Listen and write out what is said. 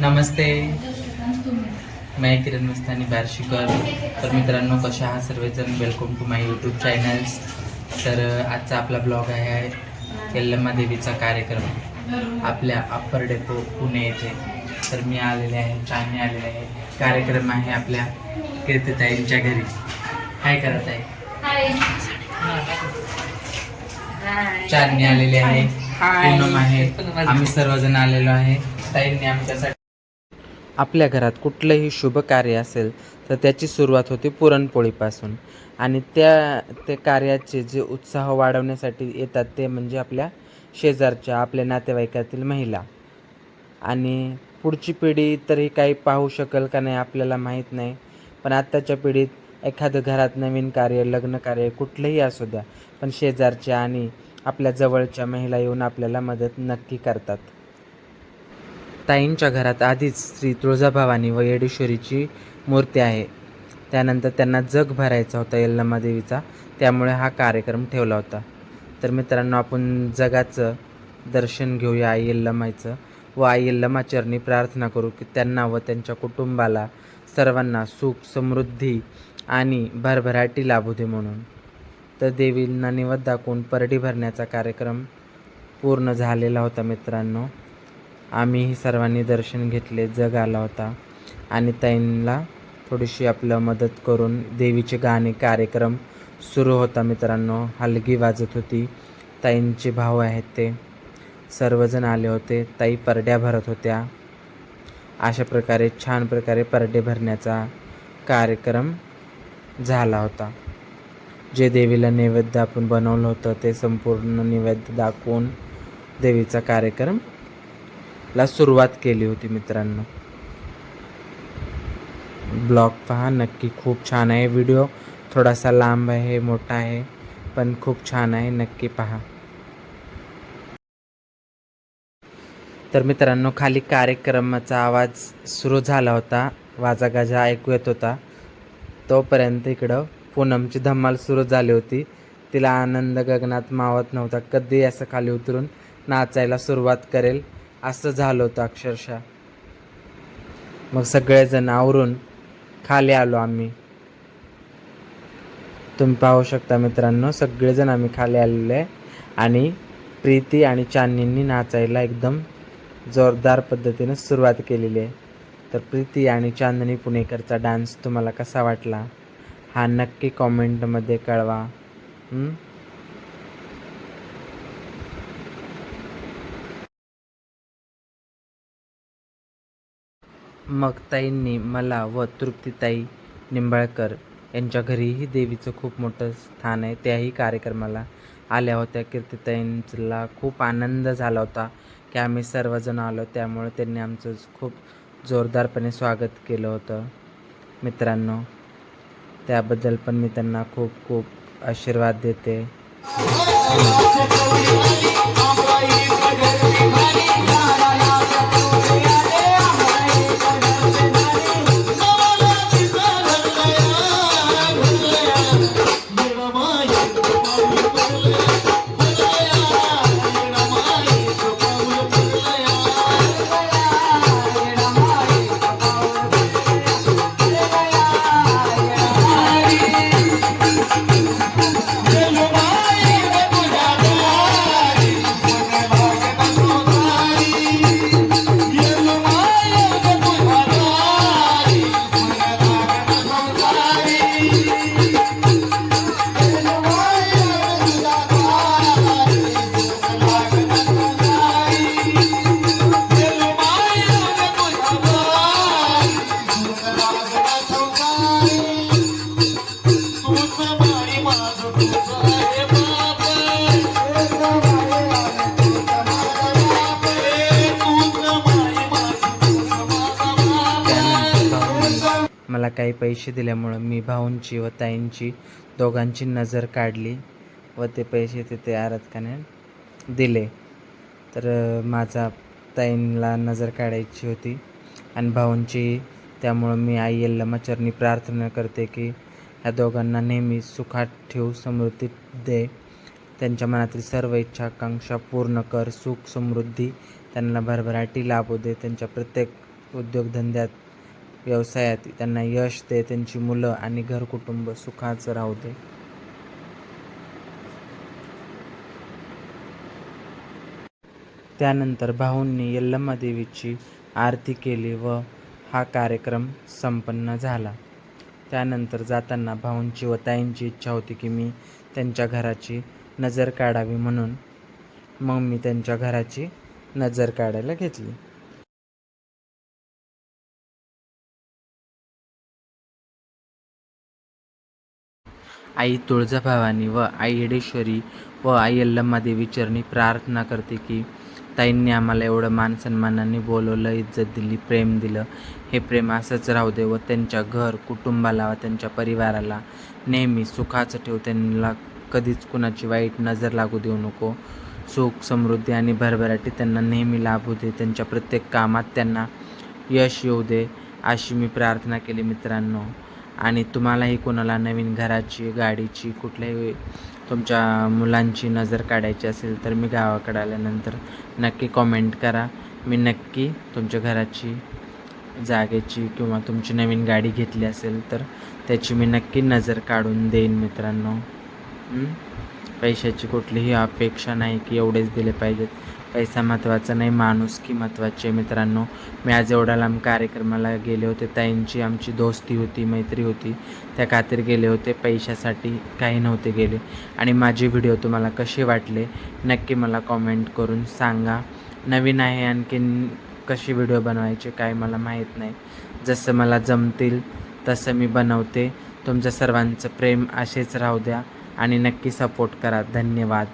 नमस्ते. मैं किरण मस्तानी बार्शीकर. तर मित्रांनो कशा आहात सर्वजण? Welcome to my YouTube channels तर आजचा आपला ब्लॉग आहे यल्लम्मा देवीचा कार्यक्रम. आपल्या अप्पर डेपो पुणे येथे. तर मी आलेले आहे चांदणी आलेले आहे. कार्यक्रम आहे आपल्या कीर्तिताईंच्या घरी. काय करत आहे चांदणी आलेली आहे. पूनम आहे. आम्ही सर्वजण आलेलो आहे. ताईंनी आमच्यासाठी आपल्या घरात कुठलंही शुभ कार्य असेल तर त्याची सुरुवात होते पुरणपोळीपासून. आणि त्या त्या कार्याचे जे उत्साह वाढवण्यासाठी येतात ते म्हणजे आपल्या शेजारच्या आपल्या नातेवाईकातील महिला. आणि पुढची पिढी तरी काही पाहू शकेल का नाही आपल्याला माहीत नाही. पण आत्ताच्या पिढीत एखादं घरात नवीन कार्य लग्न कार्य कुठलंही असू द्या पण शेजारच्या आणि आपल्या जवळच्या महिला येऊन आपल्याला मदत नक्की करतात. ताईंच्या घरात आधीच श्री तुळजाभवानी व येडेश्वरीची मूर्ती आहे. त्यानंतर त्यांना जग भरायचा होता यल्लम्मा देवीचा. त्यामुळे हा कार्यक्रम ठेवला होता. तर मित्रांनो आपण जगाचं दर्शन घेऊया आई यल्लमाईचं व आई यल्लमाचरणी प्रार्थना करू की त्यांना व त्यांच्या कुटुंबाला सर्वांना सुख समृद्धी आणि भरभराटी लाभू दे म्हणून. तर देवींना निवद दाखवून परडी भरण्याचा कार्यक्रम पूर्ण झालेला होता मित्रांनो. आम्हीही सर्वांनी दर्शन घेतले जग आला होता. आणि ताईंना थोडीशी आपलं मदत करून देवीचे गाणे कार्यक्रम सुरू होता मित्रांनो. हलगी वाजत होती. ताईंचे भाऊ आहेत ते. सर्वजण आले होते. ताई परड्या भरत होत्या. अशा प्रकारे छान प्रकारे परडे भरण्याचा कार्यक्रम झाला होता. जे देवीला नैवेद्य आपण बनवलं होतं ते संपूर्ण नैवेद्य दाखवून देवीचा कार्यक्रम ला सुरुवात केली होती मित्रांनो. ब्लॉग पहा नक्की खूप छान आहे. व्हिडिओ थोडासा लांब आहे मोठा आहे पण खूप छान आहे. नक्की पहा. तर मित्रांनो खाली कार्यक्रमाचा आवाज सुरू झाला होता. वाजागाजा ऐकू येत होता. तोपर्यंत इकडं पूनमची धमाल सुरू झाली होती. तिला आनंद गगनात मावत नव्हता. कधी असं खाली उतरून नाचायला सुरुवात करेल? असं झालं होतं अक्षरशः. मग सगळेजण आवरून खाली आलो आम्ही. तुम्ही पाहू शकता मित्रांनो सगळेजण आम्ही खाली आलेले आहे. आणि प्रीती आणि चांदनींनी नाचायला एकदम जोरदार पद्धतीने सुरुवात केलेली आहे. तर प्रीती आणि चांदनी पुणेकरचा डान्स तुम्हाला कसा वाटला? हा नक्की कॉमेंटमध्ये कळवा. मगताईंनी मग ताईंनी मला व तृप्तीताई निंबाळकर यांच्या घरीही देवीचं खूप मोठं स्थान आहे. त्याही कार्यक्रमाला आल्या होत्या. कीर्तिताईंला खूप आनंद झाला होता की आम्ही सर्वजण आलो. त्यामुळे त्यांनी आमचं खूप जोरदारपणे स्वागत केलं होतं. मित्रांनो त्याबद्दल पण मी त्यांना खूप खूप आशीर्वाद देते. मला काही पैसे दिल्यामुळं मी भाऊंची व ताईंची दोघांची नजर काढली व ते पैसे तिथे आराधकाने दिले. तर माझा ताईंला नजर काढायची होती आणि भाऊंची त्यामुळं मी आई यल्लमाचरणी प्रार्थना करते की ह्या दोघांना नेहमी सुखात ठेवू समृद्धी दे. त्यांच्या मनातील सर्व इच्छा आकांक्षा पूर्ण कर सुख समृद्धी त्यांना भरभराटी लाभू दे. त्यांच्या प्रत्येक उद्योगधंद्यात व्यवसायात त्यांना यश दे त्यांची मुलं आणि घरकुटुंब सुखाचं राहू दे. त्यानंतर भाऊंनी यल्लम्मा देवीची आरती केली व हा कार्यक्रम संपन्न झाला. त्यानंतर जाताना भाऊंची व ताईंची इच्छा होती की मी त्यांच्या घराची नजर काढावी म्हणून. मग मी त्यांच्या घराची नजर काढायला घेतली. आई तुळजाभवानी व आई येडेश्वरी व आई अल्लम्मा देवी चरणी प्रार्थना करते की ताईंनी आम्हाला एवढं मान सन्मानाने बोलवलं इज्जत दिली प्रेम दिलं. हे प्रेम असंच राहू दे व त्यांच्या घर कुटुंबाला व त्यांच्या परिवाराला नेहमी सुखाचं ठेव. त्यांना कधीच कुणाची वाईट नजर लागू देऊ नको. सुख समृद्धी आणि भरभराटी त्यांना नेहमी लाभू दे. त्यांच्या प्रत्येक कामात त्यांना यश येऊ दे अशी मी प्रार्थना केली मित्रांनो. आणि तुम्हालाही कोणाला नवीन घराची गाडीची कुठल्याही तुमच्या मुलांची नजर काढायची असेल तर मी गावाकडे आल्यानंतर नक्की कॉमेंट करा. मी नक्की तुमच्या घराची जागेची किंवा तुमची नवीन गाडी घेतली असेल तर त्याची मी नक्की नजर काढून देईन मित्रांनो. पैशाची कुठलीही अपेक्षा नाही की एवढेच दिले पाहिजेत. पैसा महत्त्वाचा नाही माणूस की महत्त्वाची आहे मित्रांनो. मी आज एवढ्या लांब कार्यक्रमाला गेले होते. ताईंची आमची दोस्ती होती मैत्री होती. त्या खातीर गेले होते. पैशासाठी काही नव्हते गेले. आणि माझे व्हिडिओ तुम्हाला कसे वाटले नक्की मला कॉमेंट करून सांगा. नवीन आहे आणखीन कशी व्हिडिओ बनवायचे काय मला माहीत नाही. जसं मला जमतील तसं मी बनवते. तुमचं सर्वांचं प्रेम असेच राहू द्या. आणि नक्की सपोर्ट करा. धन्यवाद.